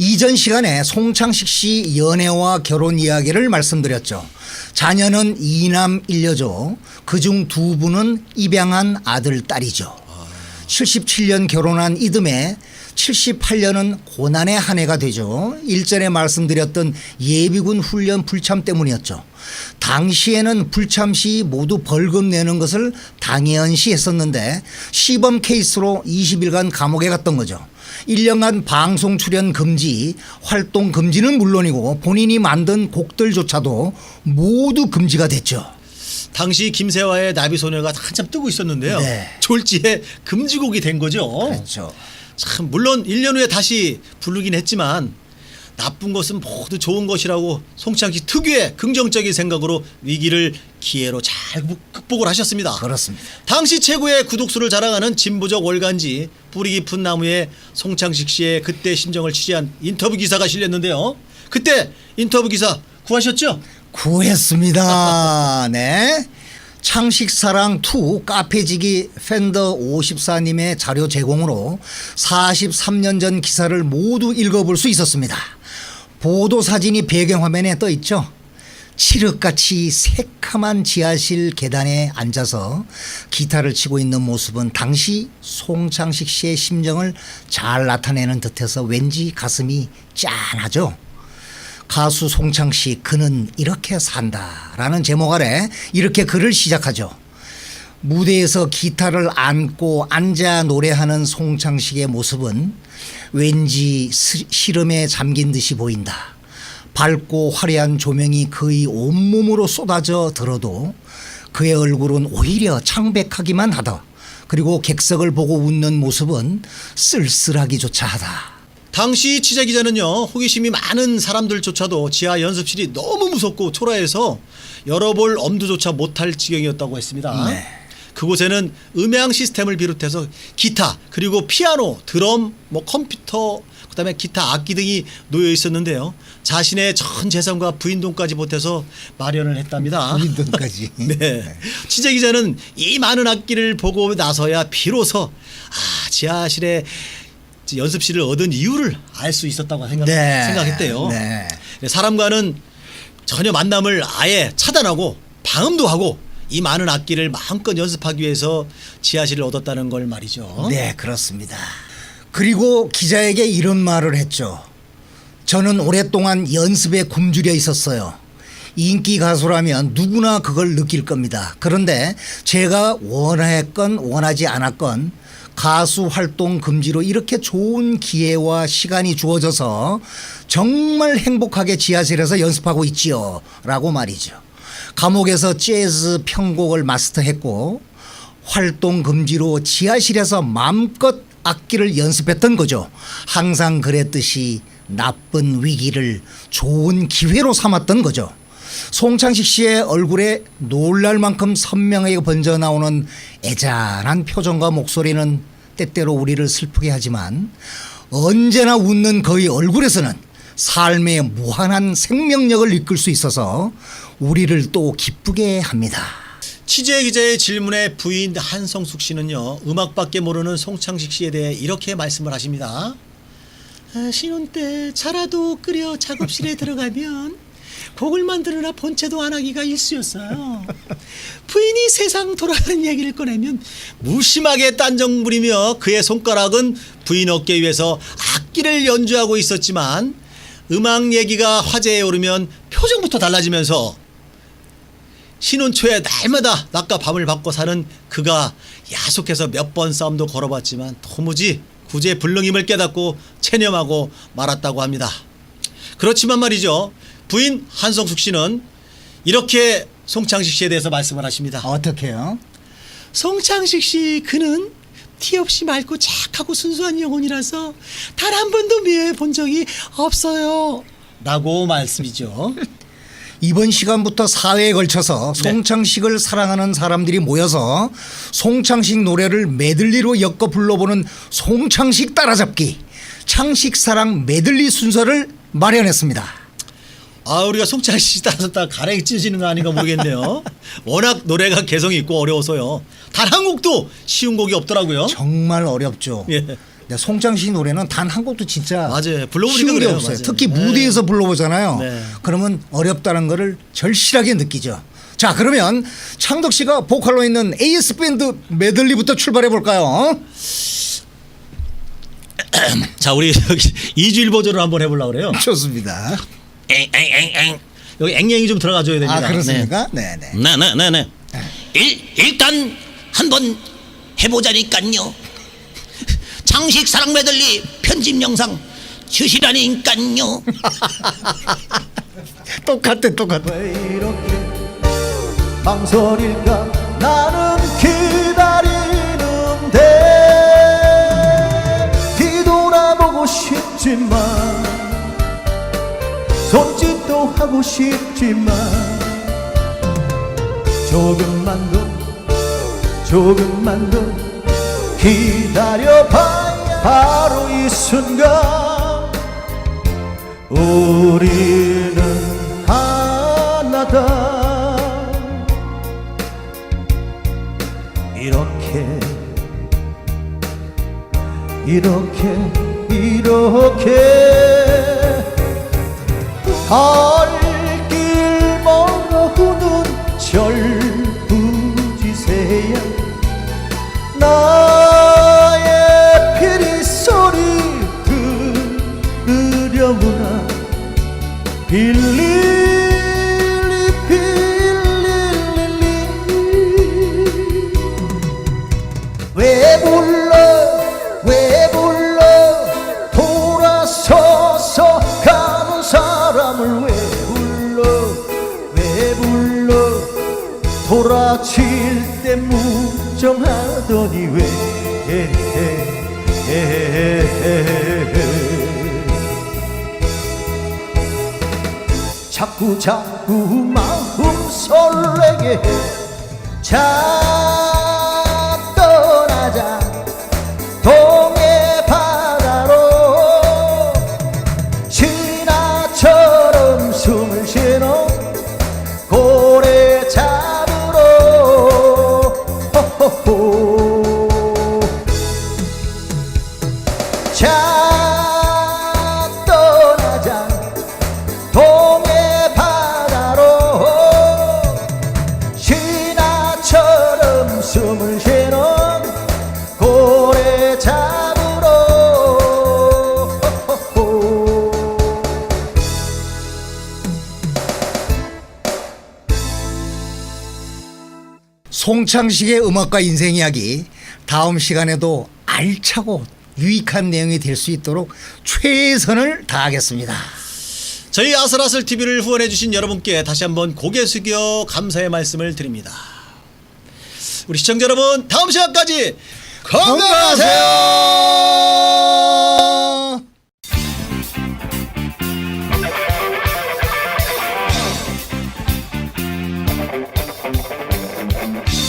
이전 시간에 송창식 씨 연애와 결혼 이야기를 말씀드렸죠. 자녀는 이남 일녀죠. 그중 두 분은 입양한 아들 딸이죠. 77년 결혼한 이듬해 78년은 고난의 한 해가 되죠. 일전에 말씀드렸던 예비군 훈련 불참 때문이었죠. 당시에는 불참 시 모두 벌금 내는 것을 당연시 했었는데 시범 케이스로 20일간 감옥에 갔던 거죠. 1년간 방송 출연 금지, 활동 금지는 물론이고 본인이 만든 곡들조차도 모두 금지가 됐죠. 당시 김세화의 나비소녀가 한참 뜨고 있었는데요. 네. 졸지에 금지곡이 된 거죠. 그렇죠. 참 물론 1년 후에 다시 부르긴 했지만 나쁜 것은 모두 좋은 것이라고 송창식 특유의 긍정적인 생각으로 위기를 기회로 잘 극복을 하셨습니다. 그렇습니다. 당시 최고의 구독수를 자랑하는 진보적 월간지 뿌리 깊은 나무에 송창식 씨의 그때 심정을 취재한 인터뷰 기사가 실렸는데요. 그때 인터뷰 기사 구하셨죠? 구했습니다. 네. 창식사랑 2 카페지기 팬더 54님의 자료 제공으로 43년 전 기사를 모두 읽어볼 수 있었습니다. 보도 사진이 배경화면에 떠 있죠. 칠흑같이 새카만 지하실 계단에 앉아서 기타를 치고 있는 모습은 당시 송창식 씨의 심정을 잘 나타내는 듯해서 왠지 가슴이 짠하죠. 가수 송창 씨 그는 이렇게 산다라는 제목 아래 이렇게 글을 시작하죠. 무대에서 기타를 안고 앉아 노래하는 송창식의 모습은 왠지 스- 시름에 잠긴 듯이 보인다. 밝고 화려한 조명이 그의 온몸으로 쏟아져 들어도 그의 얼굴은 오히려 창백하기만 하다. 그리고 객석을 보고 웃는 모습은 쓸쓸하기조차 하다. 당시 취재 기자는요 호기심이 많은 사람들조차도 지하 연습실이 너무 무섭고 초라해서 열어볼 엄두조차 못할 지경이었다고 했습니다. 네. 그곳에는 음향 시스템을 비롯해서 기타 그리고 피아노, 드럼, 뭐 컴퓨터 그다음에 기타 악기 등이 놓여 있었는데요. 자신의 전 재산과 부인 돈까지 보태서 마련을 했답니다. 부인 돈까지. 네. 취재 기자는 이 많은 악기를 보고 나서야 비로소 아 지하실에 연습실을 얻은 이유를 알 수 있었다고 생각, 네. 생각했대요. 네. 사람과는 전혀 만남을 아예 차단하고 방음도 하고 이 많은 악기를 마음껏 연습하기 위해서 지하실을 얻었다는 걸 말이죠. 네, 그렇습니다. 그리고 기자에게 이런 말을 했죠. 저는 오랫동안 연습에 굶주려 있었어요. 인기 가수라면 누구나 그걸 느낄 겁니다. 그런데 제가 원했건 원하지 않았건 가수 활동 금지로 이렇게 좋은 기회와 시간이 주어져서 정말 행복하게 지하실에서 연습하고 있지요. 라고 말이죠. 감옥에서 재즈 편곡을 마스터했고 활동 금지로 지하실에서 마음껏 악기를 연습했던 거죠. 항상 그랬듯이 나쁜 위기를 좋은 기회로 삼았던 거죠. 송창식 씨의 얼굴에 놀랄 만큼 선명하게 번져 나오는 애잔한 표정과 목소리는 때때로 우리를 슬프게 하지만 언제나 웃는 그의 얼굴에서는 삶의 무한한 생명력을 이끌 수 있어서 우리를 또 기쁘게 합니다. 취재 기자의 질문에 부인 한성숙 씨는요 음악밖에 모르는 송창식 씨에 대해 이렇게 말씀을 하십니다. 아, 신혼 때 차라도 끓여 작업실에 들어가면 곡을 만드느라 본체도 안 하기가 일쑤였어요. 부인이 세상 돌아가는 얘기를 꺼내면 무심하게 딴정 부리며 그의 손가락은 부인 어깨 위에서 악기를 연주하고 있었지만 음악 얘기가 화제에 오르면 표정부터 달라지면서 신혼 초에 날마다 낮과 밤을 바꿔 사는 그가 야속해서 몇 번 싸움도 걸어봤지만 도무지 구제 불능임을 깨닫고 체념하고 말았다고 합니다. 그렇지만 말이죠. 부인 한성숙 씨는 이렇게 송창식 씨에 대해서 말씀을 하십니다. 어떻게요? 송창식 씨 그는 티 없이 맑고 착하고 순수한 영혼이라서 단 한 번도 미워해 본 적이 없어요. 라고 말씀이죠. 이번 시간부터 사회에 걸쳐서 네. 송창식을 사랑하는 사람들이 모여서 송창식 노래를 메들리로 엮어 불러보는 송창식 따라잡기 창식 사랑 메들리 순서를 마련했습니다. 아 우리가 송창식 씨 따라서 다 가랭이 찢어지는 거 아닌가 모르겠네요. 워낙 노래가 개성이 있고 어려워서요. 단 한 곡도 쉬운 곡이 없더라고요. 정말 어렵죠. 예. 근데 송창식 노래는 단 한 곡도 진짜 맞아요. 불러보니까 쉬운 게 그래요. 없어요. 맞아요. 특히 네. 무대에서 불러보잖아요. 네. 그러면 어렵다는 거를 절실하게 느끼죠. 자 그러면 창덕 씨가 보컬로 있는 AS 밴드 메들리부터 출발해 볼까요? 자 우리 여기 이주일 버전으로 한번 해보려고 그래요. 좋습니다. 앵앵앵앵 여기 앵앵이 좀 들어가줘야 됩니다. 아 그렇습니까? 네, 네. 네 네 네 네. 일 일단 한번 해보자니깐요. 장식 사랑 메들리 편집 영상 주시라니깐요. 똑같아, 똑같아. 왜 이렇게 망설일까 나는 기다리는데 뒤돌아보고 싶지만 손짓도 하고 싶지만 조금만 더 조금만 더 기다려봐야 바로 이 순간 우리는 하나다. 이렇게 이렇게 이렇게 갈 돌아칠 때 무정하더니 왜 자꾸 자꾸 마음 설레게 해. 자 송창식의 음악과 인생 이야기 다음 시간에도 알차고 유익한 내용이 될 수 있도록 최선을 다하겠습니다. 저희 아슬아슬 TV를 후원해 주신 여러분께 다시 한번 고개 숙여 감사의 말씀을 드립니다. 우리 시청자 여러분 다음 시간까지 건강하세요. Bye.